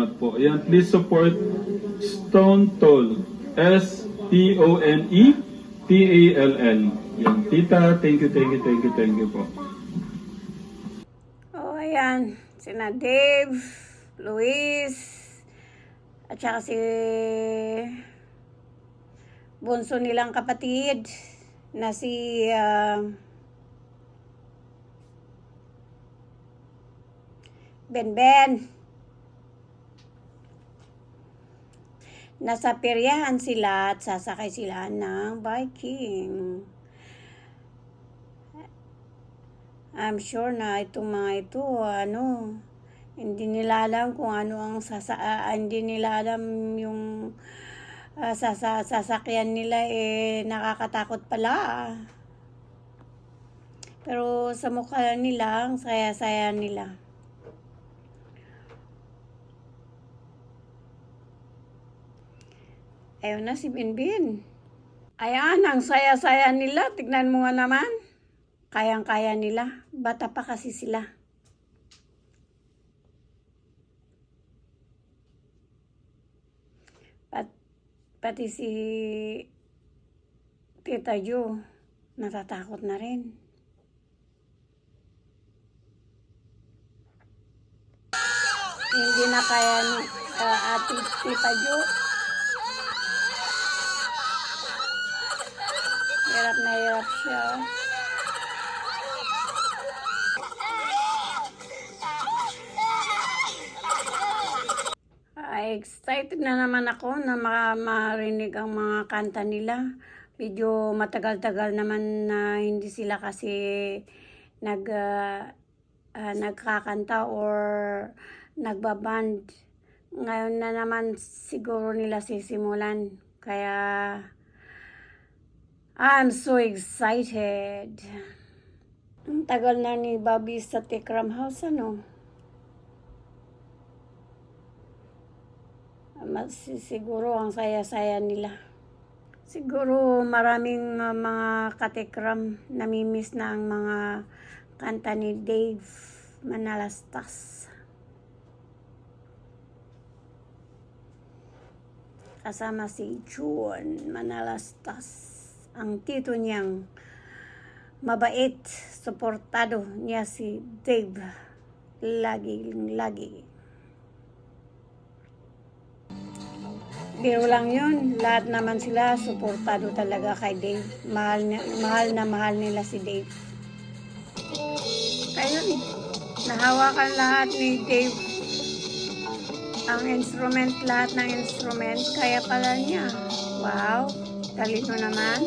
salamat po. Ayan, please support Stone Toll. S-T-O-N-E-T-A-L-L. Yan. Tita, thank you, thank you, thank you, thank you po. Oh, ayan. Sina Dave, Luis, at saka si bunso nilang kapatid na si ah, Ben Ben. Nasa peryahan sila at sasakay sila ng biking. I'm sure na itong mga ito, ano, hindi nila alam kung ano ang sasa, ah, hindi nila alam yung ah, sasa, sasakyan nila eh nakakatakot pala. Pero sa mukha nila, saya-saya nila. Ayun na si Binbin. Ayan, ang saya-saya nila. Tignan mo nga naman. Kayang-kaya nila. Bata pa kasi sila. Pat, pati si Tita Jo, natatakot na rin. Hindi na kaya ni uh, ate Tita Jo. Hirap na hirap siya. oh. Ay, excited na naman ako na ma- marinig ang mga kanta nila. Medyo matagal-tagal naman na hindi sila kasi nag ah, ah, nagkakanta or nagbaband. Ngayon na naman siguro nila sisimulan. Kaya I'm so excited. Ang tagal na ni Bobby sa Tikram House, ano? Siguro ang saya-saya nila. Siguro maraming uh, mga katikram namimiss na ang mga kanta ni Dave Manalastas. Kasama si Juan Manalastas. Ang tito niyang mabait, suportado niya si Dave. Lagi, lagi. Biro lang yun. Lahat naman sila suportado talaga kay Dave. Mahal na mahal, na mahal nila si Dave. Kaya nahawakan lahat ni Dave ang instrument, lahat ng instrument. Kaya pala niya. Wow, talino naman.